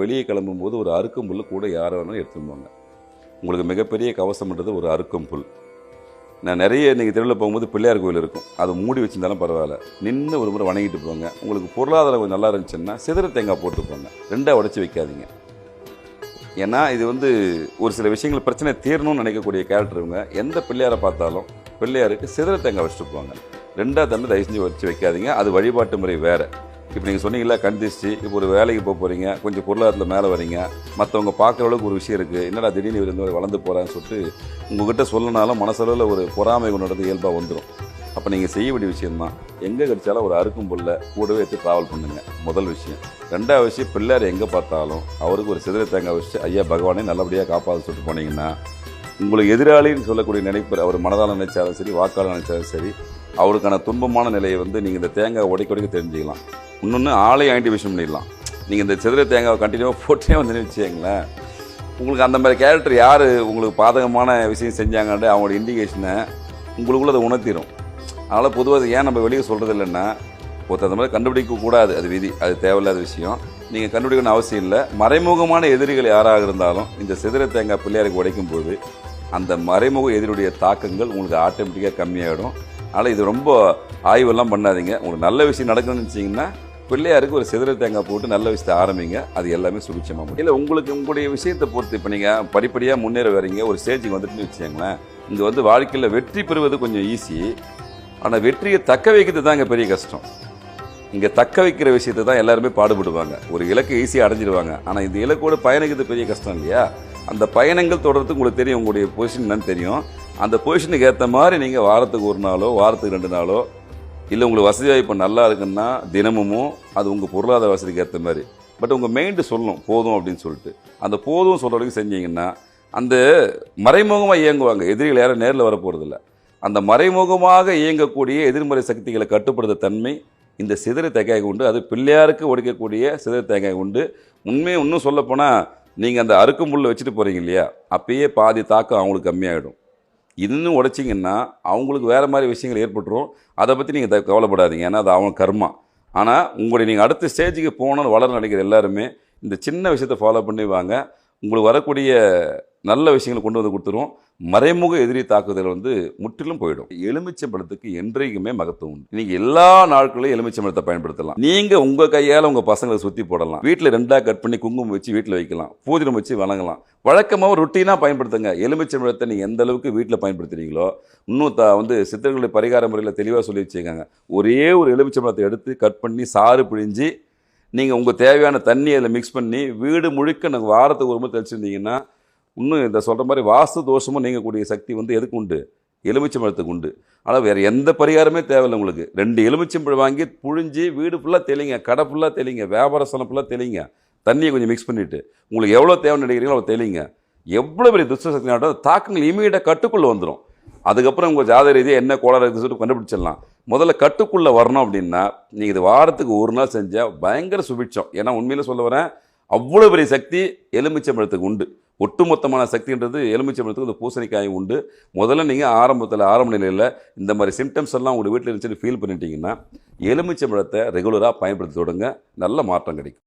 வெளியே கிளம்பும்போது ஒரு அறுக்கும் புல் கூட யாரை வேணாலும் எடுத்துன்னு போங்க உங்களுக்கு மிகப்பெரிய கவசம்ன்றது ஒரு அறுக்கும் புல். நான் நிறைய இன்றைக்கி தெருவில் போகும்போது பிள்ளையார் கோயில் இருக்கும். அதை மூடி வச்சிருந்தாலும் பரவாயில்ல. நின்று ஒரு முறை வணங்கிட்டு போங்க. உங்களுக்கு பொருளாதாரம் கொஞ்சம் நல்லா இருந்துச்சுன்னா சிதற தேங்காய் போட்டு போங்க ரெண்டாக உடச்சி வைக்காதீங்க. ஏன்னா இது வந்து ஒரு சில விஷயங்கள் பிரச்சனை தீரணும்னு நினைக்கக்கூடிய கேரக்டர் இவங்க. எந்த பிள்ளையாரை பார்த்தாலும் பிள்ளையாருக்கு சிதற தேங்காய் வச்சுட்டு போங்க ரெண்டாக தண்ணி தயவு செஞ்சு வச்சு வைக்காதீங்க. அது வழிபாட்டு முறை வேறு. இப்போ நீங்கள் சொன்னீங்களா கண் திருஷ்டி இப்போ ஒரு வேலைக்கு போக போகிறீங்க கொஞ்சம் பொருளாதாரத்தில் மேலே வரீங்க மற்றவங்க பார்க்குற அளவுக்கு ஒரு விஷயம் இருக்குது என்னடா திடீர்னு இவர் இந்த மாதிரி வளர்ந்து போகிறான்னு சொல்லிட்டு உங்ககிட்ட சொல்லனாலும் மனசளவில் ஒரு பொறாமை கொண்டு இயல்பாக வந்துடும் அப்போ நீங்கள் செய்ய வேண்டிய விஷயம்தான். எங்கே கிடைச்சாலும் ஒரு அறுக்கும் புல்ல கூடவே எடுத்து ட்ராவல் பண்ணுங்க. முதல் விஷயம். ரெண்டாவது விஷயம் பிள்ளையார் எங்கே பார்த்தாலும் அவருக்கு ஒரு சிதற தேங்காய் வச்சு ஐயா பகவானே நல்லபடியாக காப்பாற்ற சொல்லிட்டு போனீங்கன்னா உங்களுக்கு எதிராளின்னு சொல்லக்கூடிய நினைப்பு அவர் மனதால் நினைச்சாலும் சரி வாக்காளர் நினைச்சாலும் சரி அவருக்கான துன்பமான நிலையை வந்து நீங்கள் இந்த தேங்காய் உடைக்க உடைக்க தெரிஞ்சுக்கலாம். இன்னொன்று ஆளை ஐடென்டிஃபிகேஷன் பண்ணிடலாம். நீங்கள் இந்த சிதற தேங்காவை கண்டினியூவாக போட்டே வந்து வச்சுங்களேன் உங்களுக்கு அந்த மாதிரி கேரக்டர் யார் உங்களுக்கு பாதகமான விஷயம் செஞ்சாங்கன்ட்டு அவங்களோட இண்டிகேஷனை உங்களுக்குள்ள அதை உணர்த்திடும் அதனால் பொதுவாக ஏன் நம்ம வெளியே சொல்கிறது இல்லைன்னா ஒருத்தர் அந்த மாதிரி கண்டுபிடிக்க கூடாது. அது விதி அது தேவையில்லாத விஷயம். நீங்கள் கண்டுபிடிக்கணும்னு அவசியம் இல்லை. மறைமுகமான எதிரிகள் யாராக இருந்தாலும் இந்த சிதற தேங்காய் பிள்ளையாருக்கு உடைக்கும் போது அந்த மறைமுக எதிரியுடைய தாக்கங்கள் உங்களுக்கு ஆட்டோமேட்டிக்காக கம்மியாகிடும் அதனால் இது ரொம்ப ஆய்வெல்லாம் பண்ணாதீங்க. உங்களுக்கு நல்ல விஷயம் நடக்கணும்னு நினச்சிங்கன்னா பிள்ளையாருக்கு ஒரு சிதற தேங்காய் போட்டு நல்ல விஷயத்தை ஆரம்பிங்க. அது எல்லாமே சுபிச்சமாக முடியும். இல்லை உங்களுக்கு உங்களுடைய விஷயத்தை பொறுத்து இப்போ நீங்கள் படிப்படியாக முன்னேற வரீங்க ஒரு ஸ்டேஜுக்கு வந்துட்டுன்னு வச்சுக்கோங்களேன். இங்கே வந்து வாழ்க்கையில் வெற்றி பெறுவது கொஞ்சம் ஈஸி ஆனால் வெற்றியை தக்க வைக்கிறது தாங்க பெரிய கஷ்டம். இங்கே தக்க வைக்கிற விஷயத்தை தான் எல்லாருமே பாடுபடுவாங்க. ஒரு இலக்கை ஈஸியாக அடைஞ்சிடுவாங்க ஆனால் இந்த இலக்கோட பயணிக்கிறது பெரிய கஷ்டம் இல்லையா? அந்த பயணங்கள் தொடர்றதுக்கு உங்களுக்கு தெரியும். உங்களுடைய பொசிஷன் என்னன்னு தெரியும். அந்த பொசிஷனுக்கு ஏற்ற மாதிரி நீங்கள் வாரத்துக்கு ஒரு நாளோ வாரத்துக்கு ரெண்டு நாளோ இல்லை உங்களுக்கு வசதி வாய்ப்பு நல்லா இருக்குன்னா தினமும் அது உங்கள் பொருளாதார வசதிக்கு ஏற்ற மாதிரி. பட் உங்கள் மைண்டு சொல்லணும் போதும் அப்படின்னு சொல்லிட்டு. அந்த போதும் சொல்கிற வரைக்கும் செஞ்சீங்கன்னா அந்த மறைமுகமாக இயங்குவாங்க. எதிரிகள் யாரும் நேரில் வர போகிறதில்ல அந்த மறைமுகமாக இயங்கக்கூடிய எதிர்மறை சக்திகளை கட்டுப்படுத்த தன்மை இந்த சிதற தேங்காய் உண்டு. அது பிள்ளையாருக்கு ஒடிக்கக்கூடிய சிதற தேங்காய் உண்டு. உண்மையை இன்னும் சொல்லப்போனால் நீங்கள் அந்த அறுக்கும் முள்ளை வச்சுட்டு போகிறீங்க இல்லையா? அப்பயே பாதி தாக்கம் அவங்களுக்கு கம்மியாகிடும் இன்னும் உடைச்சிங்கன்னா அவங்களுக்கு வேறு மாதிரி விஷயங்கள் ஏற்பட்டுரும். அதை பற்றி நீங்கள் கவலைப்படாதீங்க. ஏன்னா அது அவன் கர்மா. ஆனால் உங்களுடைய நீங்கள் அடுத்த ஸ்டேஜுக்கு போகணும்னு வளர நினைக்கிற எல்லாருமே இந்த சின்ன விஷயத்தை ஃபாலோ பண்ணி வாங்க. உங்களுக்கு வரக்கூடிய நல்ல விஷயங்களை கொண்டு வந்து கொடுத்துரும். மறைமுக எதிரி தாக்குதல் வந்து முற்றிலும் போயிடும். எலுமிச்சை பழத்துக்கு என்றைக்குமே மகத்துவம் உண்டு. நீங்க எல்லா நாட்களையும் எலுமிச்சம்பழத்தை பயன்படுத்தலாம். நீங்க உங்க கையால உங்க பசங்களை சுத்தி போடலாம். வீட்டில் ரெண்டா கட் பண்ணி குங்குமம் வச்சு வீட்டில் வைக்கலாம். பூஜனம் வச்சு வணங்கலாம். வழக்கமாக ருட்டீனாக பயன்படுத்துங்க. எலுமிச்சை பழத்தை நீங்கள் எந்த அளவுக்கு வீட்டில் பயன்படுத்துறீங்களோ இன்னும் த வந்து சித்தர்களுடைய பரிகார முறையில் தெளிவாக சொல்லி வச்சுருக்காங்க. ஒரே ஒரு எலுமிச்சை பழத்தை எடுத்து கட் பண்ணி சாறு பிழிஞ்சு நீங்கள் உங்கள் தேவையான தண்ணியை அதில் மிக்ஸ் பண்ணி வீடு முழுக்க நாங்கள் வாரத்துக்கு ஒரு முறை தெளிச்சிருந்தீங்கன்னா இன்னும் இந்த சொல்கிற மாதிரி வாஸ்து தோஷமும் நீங்கக்கூடிய சக்தி வந்து எதுக்கு உண்டு? எலுமிச்சம்பழத்துக்கு உண்டு. ஆனால் வேறு எந்த பரிகாரமே தேவையில்லை உங்களுக்கு. ரெண்டு எலுமிச்சம்பழம் வாங்கி புழிஞ்சு வீடு ஃபுல்லாக தெளிங்க கடை ஃபுல்லாக தெளிங்க வியாபார சனம் ஃபுல்லாக தெளிங்க. தண்ணியை கொஞ்சம் மிக்ஸ் பண்ணிவிட்டு உங்களுக்கு எவ்வளோ தேவைன்னு நினைக்கிறீங்களோ அவ்வளோ தெளிங்க. எவ்வளோ பெரிய துஷ்ட சக்தி நாட்டம் தாக்கங்கள் இமீடியட்டாக கட்டுக்குள்ளே வந்துடும் அதுக்கப்புறம் உங்கள் ஜாதக ரீதியாக என்ன கோளாறு இருக்குன்னு சொல்லிட்டு கண்டுபிடிச்சிடலாம். முதல்ல கட்டுக்குள்ளே வரணும் அப்படின்னா நீங்கள் இது வாரத்துக்கு ஒரு நாள் செஞ்சால் பயங்கர சுபிட்சம். ஏன்னா உண்மையில் சொல்ல வரேன் அவ்வளோ பெரிய சக்தி எலுமிச்சம்பழத்துக்கு உண்டு. ஒட்டுமொத்தமான சக்தின்றது எலுமிச்சம்பழத்துக்கு இந்த பூசணிக்காய் உண்டு. முதல்ல நீங்கள் ஆரம்பத்தில் ஆரம்ப நிலையில் இந்த மாதிரி சிம்டம்ஸ் எல்லாம் உங்கள் வீட்டில் இருந்துச்சுன்னு ஃபீல் பண்ணிட்டீங்கன்னா எலுமிச்சம்பழத்தை ரெகுலராக பயன்படுத்தி தொடங்க. நல்ல மாற்றம் கிடைக்கும்.